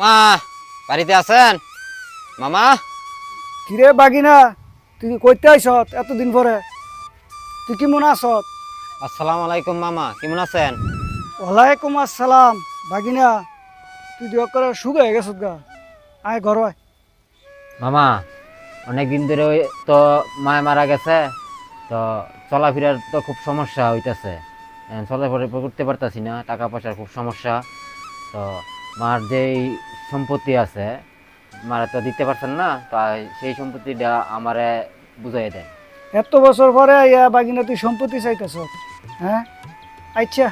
মামা বাড়িতে আছেন? মামা? কিরে বাগিনা তুই কইতে আইসত এতদিন পরে? তুই কি মনে আসত আসসালামু আলাইকুম মামা কেমন আছেন? ওয়ালাইকুম আসসালাম বাগিনা। তুই দিও করে সুখ হয়ে গেছত গা। আয় ঘর। মামা অনেক দিন ধরে ওই তো মায় মারা গেছে তো চলাফেরার তো খুব সমস্যা হইতেছে। চলাফেরা করতে পারতাছি না টাকা পয়সার খুব সমস্যা তো মার যেই সম্পত্তি আছে মারা তো দিতে পারছেন না তাই সেই সম্পত্তিটা আমারে বুঝাই দেন। এত বছর পরে ইয়া বাগিনা তুই সম্পত্তি চাইতেছ? হ্যাঁ? আচ্ছা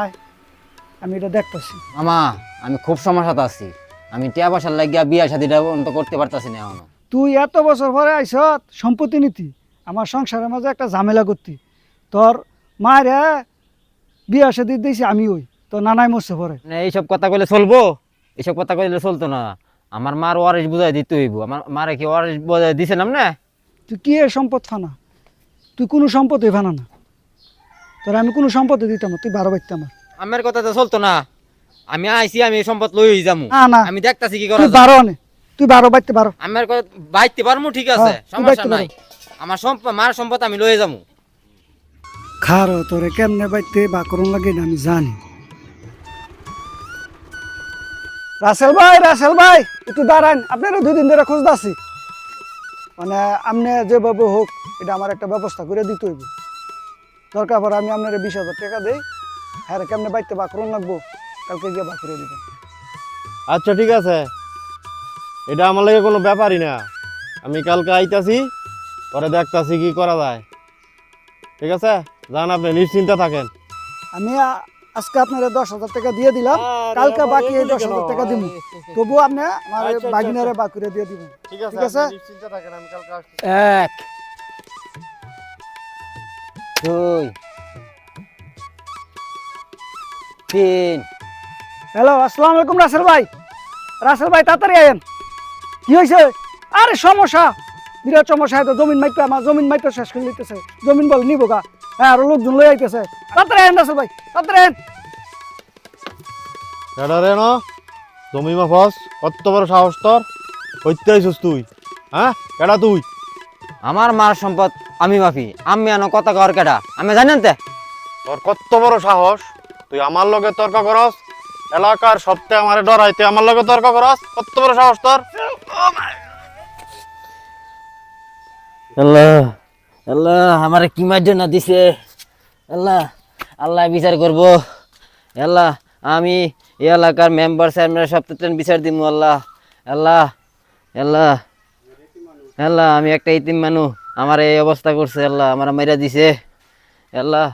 আয় আমি এটা দেখতেছি। মামা আমি খুব সমস্যাতে আছি। আমি টিয়া পয়সার লাগিয়া বিয়া শাদিটা অন্ত করতে পারতাছি না এখনও। তুই এত বছর পরে আইস সম্পত্তি নীতি আমার সংসারের মাঝে একটা ঝামেলা করতি। তোর মায়ের বিয়া সাদি দিয়েছি আমি ওই। তোর নানাই মরছে পরে। এইসব কথা কইলে চলবো। এইসব কথা কইলে চলতো না। আমার মার ওয়ারিস বুঝাই দিতে হইব। আমার মারে কি ওয়ারিস বুঝাই দিছিলাম না? তুই কি এর সম্পদ ফানা তুই কোনো সম্পত্তি ফানা না। তোর আমি কোনো সম্পত্তি দিতাম না তুই বারো বাইতাম আমার। আমার কথা তো চলতো না। আমি আইছি আমি এই সম্পদ লই যামু। না না। আমি দেখতাছি কি করা তুই যায়। বারো আনে তুই বারো বাইতে বারো। আমার কথা বাইতে পারমু ঠিক আছে। হ্যাঁ, তুই সমস্যা বাইতে নাই। আমার সম্পদ মার সম্পদ আমি লয়ে যামু। খারো তোরে কেমনে বাইতে বা করুন লাগে না আমি জানি। রাসেল ভাই রাসেল ভাই একটু দাঁড়ান আপনারা দুই দিন ধরে খোঁজ আছি। মানে আপনি যেভাবে হোক এটা আমার একটা ব্যবস্থা করে দিতে হইব। দরকার পরে আমি আপনার বিশ হাজার টাকা দেই হ্যাঁ কেমনে বাইতে বা লাগবো? কালকে গিয়ে বা করে দিবেন। আচ্ছা ঠিক আছে। এটা আমার লাগে কোনো ব্যাপারই না। আমি কালকে আইতাছি পরে দেখতাছি কি করা যায়। ঠিক আছে? যান আপনি নিশ্চিন্তে থাকেন। আমি আজকে আপনার দশ হাজার টাকা দিয়ে দিলাম। কালকে বাকি এই দশ হাজার টাকা দিব তবু আপনি আমার আচ্ছা, আচ্ছা, বাগিনারে আচ্ছা। বা করে দিয়ে দিবেন ঠিক আছে এক দুই তিন। হ্যালো আসসালামু আলাইকুম রাসেল ভাই। রাসেল ভাই তাড়াতাড়ি আয়েন। কি হয়েছে আরে সমস্যা। বিরাট সমস্যা তো জমিন মাইতে আমার জমিন মাইতে শেষ করে নিতেছে জমিন বল নিবো গা। হ্যাঁ আরও লোকজন লই আইতেছে। তাড়াতাড়ি আয়েন রাসেল ভাই তাড়াতাড়ি আয়েন এটা রে ন জমি মাফস কত বড় সাহস তোর? হইতে আইসস তুই হ্যাঁ? কেডা তুই? আমার মার সম্পদ আমি মাফি। আমি আনো কথা কর কেডা? আমি জানেন তে? তোর কত বড় সাহস? তুই আমার লগে তর্ক করস? এলাকার সপ্তাহে আমার ডরাইতে আমার লগে তর্ক করস? কত বড় সাহস তোর? আল্লাহ। আল্লাহ, আমার কি মার্জন দিছে? আল্লাহ আল্লাহ বিচার করব। আল্লাহ, আমি এই এলাকার মেম্বার চেয়ারম্যান সপ্তাহ বিচার দিব আল্লাহ। আল্লাহ আল্লাহ আল্লাহ, আমি একটা ইতিম মানুষ আমার এই অবস্থা করছে, আল্লাহ, আমার মেয়েরা দিছে। আল্লাহ